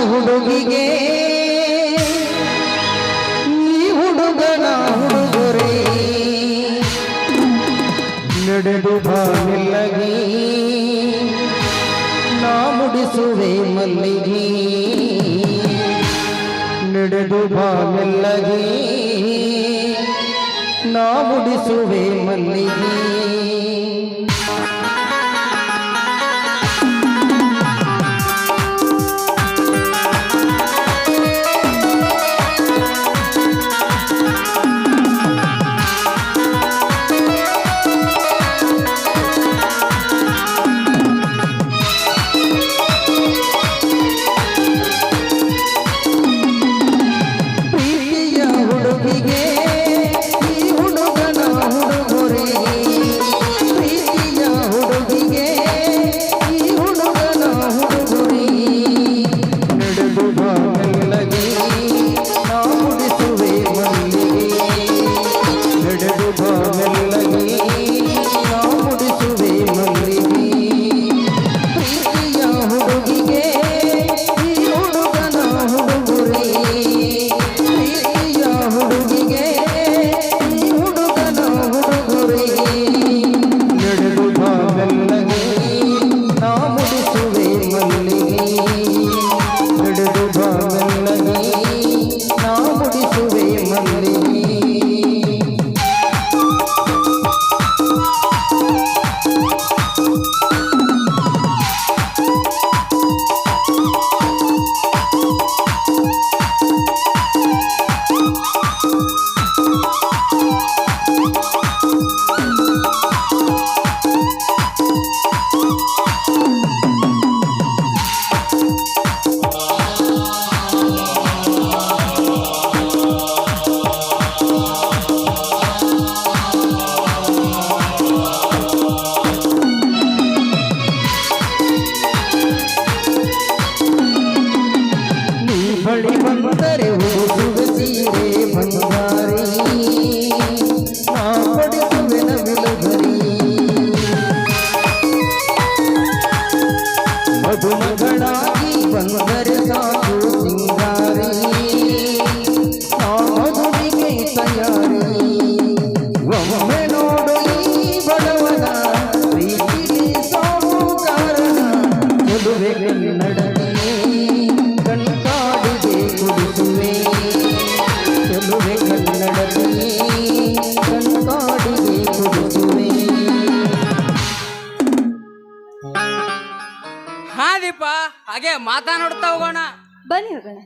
ಹುಡುಗಿಗೆ. ನೀ ಹುಡುಗನ ಹುಡುಗರೇ. ನಡೆದು ಬಾವಿಲ್ಲಗಿ ನಾ ಮುಡಿಸುವೆ ಮಲ್ಲಿಗೆ. ನಡೆದು ಬಾವಿಲ್ಲಗಿ ನಾ ಮುಡಿಸುವೆ ಮಲ್ಲಿಗೆ. ಬಂದರೆ ಹೋಗುವ ಸೀರೆ ನಾ ಪಡೆದುವೆ ನವಿಲುಗರಿ ಮಧುಮಗಳಾಗಿ ಬಂದರೆ ಹಾ ದೀಪ ಹಾಗೆ ಮಾತಾಡ್ತಾ ಹೋಗೋಣ. ಬನ್ನಿ ಹೋಗೋಣ.